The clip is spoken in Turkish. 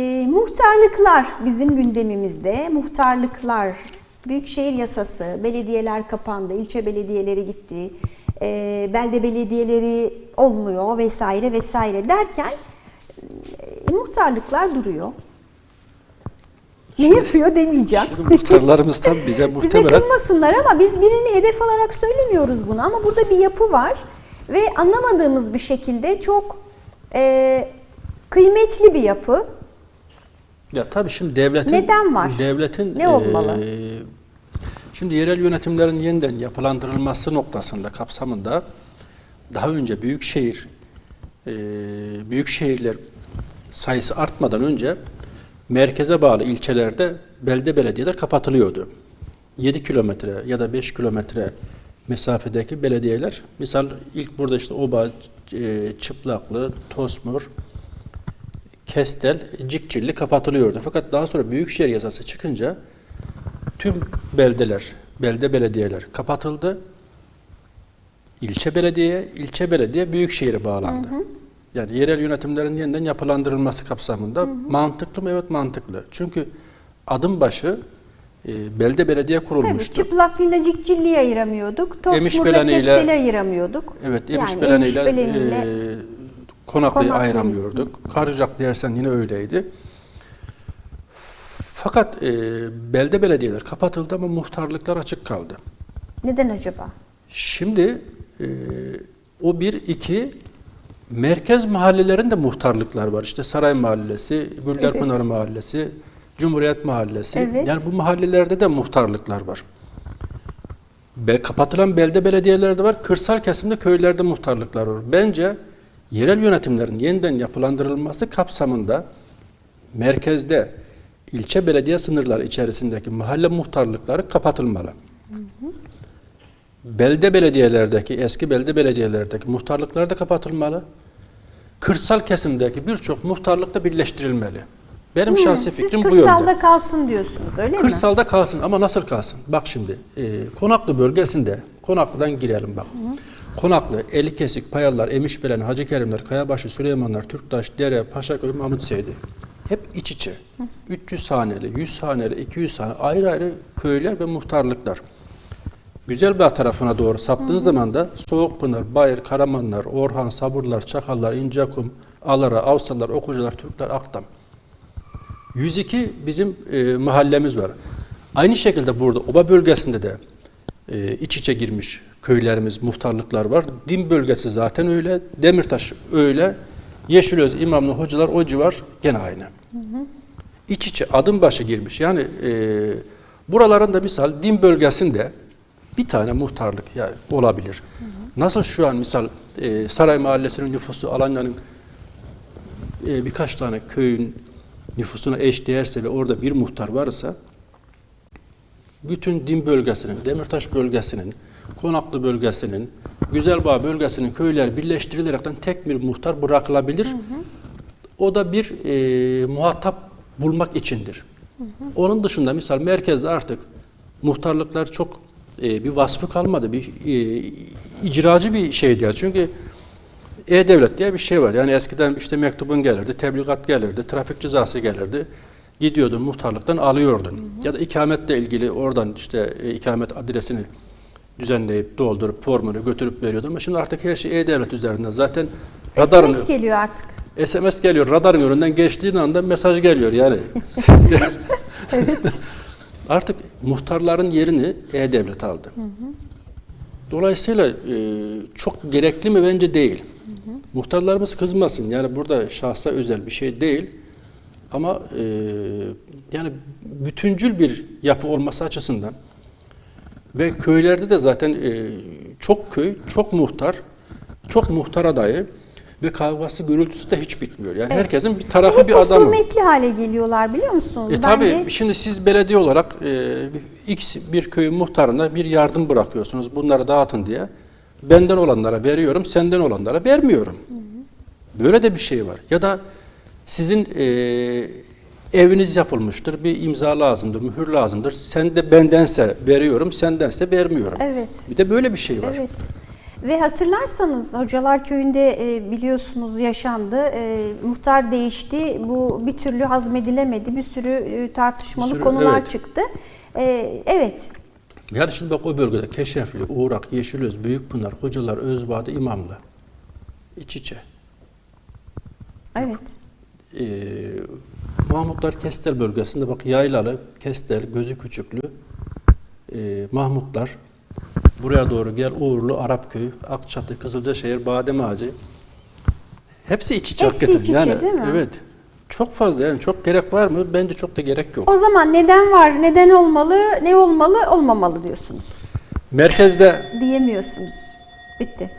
E, muhtarlıklar bizim gündemimizde. Muhtarlıklar, Büyükşehir yasası, belediyeler kapandı, ilçe belediyeleri gitti, e, belde belediyeleri olmuyor vesaire vesaire derken e, muhtarlıklar duruyor. Ne yapıyor demeyeceğim. Şimdi muhtarlarımız tabii bize Bize muhtemelen kızmasınlar ama biz birini hedef alarak söylemiyoruz bunu. Ama burada bir yapı var ve anlamadığımız bir şekilde çok e, kıymetli bir yapı. Ya tabii şimdi devletin Neden var? Devletin Ne olmalı? eee, şimdi yerel yönetimlerin yeniden yapılandırılması noktasında kapsamında daha önce büyük şehir eee büyük şehirler sayısı artmadan önce merkeze bağlı ilçelerde belde belediyeler kapatılıyordu. 7 kilometre ya da 5 kilometre mesafedeki belediyeler, misal ilk burada işte Oba, eee, Çıplaklı, Tosmur, Kestel, Cikcilli kapatılıyordu. Fakat daha sonra Büyükşehir yasası çıkınca tüm beldeler, belde belediyeler kapatıldı. İlçe belediye, ilçe belediye Büyükşehir'e bağlandı. Yani yerel yönetimlerin yeniden yapılandırılması kapsamında mantıklı mı? Evet mantıklı. Çünkü adım başı e, belde belediye Tabii kurulmuştu. çıplaklıyla cikcilliyi ayıramıyorduk. Tosmurla kesteli ayıramıyorduk. Evet, Yani Emişbeleniyle Emişbeleniyle- e, konaklıyı Konaklı. ayıramıyorduk. Karıcak dersen yine öyleydi. Fakat e, belde belediyeler kapatıldı ama muhtarlıklar açık kaldı. Neden acaba? Şimdi e, o bir, iki merkez mahallelerinde muhtarlıklar var. İşte Saray Mahallesi, Gülderpınar Evet. Mahallesi, Cumhuriyet Mahallesi. Evet. Yani bu mahallelerde de muhtarlıklar var. Be, kapatılan belde belediyeler de var. Kırsal kesimde köylerde muhtarlıklar var. Bence yerel yönetimlerin yeniden yapılandırılması kapsamında merkezde ilçe belediye sınırları içerisindeki mahalle muhtarlıkları kapatılmalı. Belde belediyelerdeki, eski belde belediyelerdeki muhtarlıklar da kapatılmalı. Kırsal kesimdeki birçok muhtarlık da birleştirilmeli. Benim şahsi Siz fikrim bu kırsalda yönde. kalsın diyorsunuz öyle mi? Kırsalda kalsın ama nasıl kalsın? Bak şimdi e, Konaklı bölgesinde, Konaklı'dan girelim bak. Konaklı, Elikesik, Payallar, Emişbelen, Hacı Kerimler, Kayabaşı, Süleymanlar, Türktaş, Dere, Paşaköy, Mahmut Seydi. Hep iç içe. 300 haneli, 100 haneli, 200 haneli ayrı ayrı köyler ve muhtarlıklar. Güzelbağ tarafına doğru saptığın zaman da Soğukpınar, Bayır, Karamanlar, Orhan, Sabırlar, Çakallar, İncekum, Alara, Avsalar, Okucular, Türkler, Akdam. 102 bizim e, mahallemiz var. Aynı şekilde burada Oba bölgesinde de e, iç içe girmiş köylerimiz, muhtarlıklar var. Dim bölgesi zaten öyle, Demirtaş öyle, Yeşilöz, İmamlı, Hocalar o civar gene aynı. İç içe adım başı girmiş. Yani e, buraların da misal Dim bölgesinde bir tane muhtarlık yani olabilir. Nasıl şu an misal e, Saray Mahallesi'nin nüfusu Alanya'nın e, birkaç tane köyün nüfusuna eş değerse ve orada bir muhtar varsa bütün Dim bölgesinin, Demirtaş bölgesinin, Konaklı bölgesinin, Güzelbağ bölgesinin köyler birleştirilerekten tek bir muhtar bırakılabilir. O da bir e, muhatap bulmak içindir. Onun dışında misal merkezde artık muhtarlıklar çok e, bir vasfı kalmadı. Bir e, icracı bir şey değil. Çünkü e-Devlet diye bir şey var. Yani eskiden işte mektubun gelirdi, tebligat gelirdi, trafik cezası gelirdi. Gidiyordun muhtarlıktan alıyordun. Ya da ikametle ilgili oradan işte e, ikamet adresini düzenleyip doldurup formunu götürüp veriyordun. Ama şimdi artık her şey e-Devlet üzerinden. Zaten radarın SMS geliyor artık. SMS geliyor. Radarın önünden geçtiğin anda mesaj geliyor yani. Artık muhtarların yerini e-devlet aldı. Dolayısıyla e, çok gerekli mi bence değil. Muhtarlarımız kızmasın. Yani burada şahsa özel bir şey değil. Ama e, yani bütüncül bir yapı olması açısından ve köylerde de zaten e, çok köy, çok muhtar, çok muhtar adayı ve kavgası gürültüsü de hiç bitmiyor. Yani herkesin bir tarafı Hep bir adamı. husumetli hale geliyorlar biliyor musunuz? E tabii şimdi siz belediye olarak e, X bir köyün muhtarına bir yardım bırakıyorsunuz. Bunları dağıtın diye. Benden olanlara veriyorum, senden olanlara vermiyorum. Böyle de bir şey var. Ya da sizin e, eviniz yapılmıştır, bir imza lazımdır, mühür lazımdır. Sen de bendense veriyorum, sendense vermiyorum. Evet. Bir de böyle bir şey var. Evet. Ve hatırlarsanız Hocalar Köyü'nde e, biliyorsunuz yaşandı. E, muhtar değişti. Bu bir türlü hazmedilemedi. Bir sürü e, tartışmalı Bir sürü, konular evet. çıktı. E, evet. Yani şimdi bak o bölgede Keşefli, Uğrak, Yeşilöz, Büyükpınar, Hocalar, Özbağ'da İmamlı. İç içe. Evet. Ee, Mahmutlar Kestel bölgesinde bak Yaylalı, Kestel, Gözü Küçüklü, ee, Mahmutlar. Buraya doğru gel Uğurlu, Arapköy, Akçatı, Kızılcaşehir, Badem Ağacı. Hepsi iç içe Hepsi iç içe, yani, değil mi? Evet. Çok fazla yani çok gerek var mı? Bence çok da gerek yok. O zaman neden var, neden olmalı, ne olmalı, olmamalı diyorsunuz. Merkezde Diyemiyorsunuz. Bitti.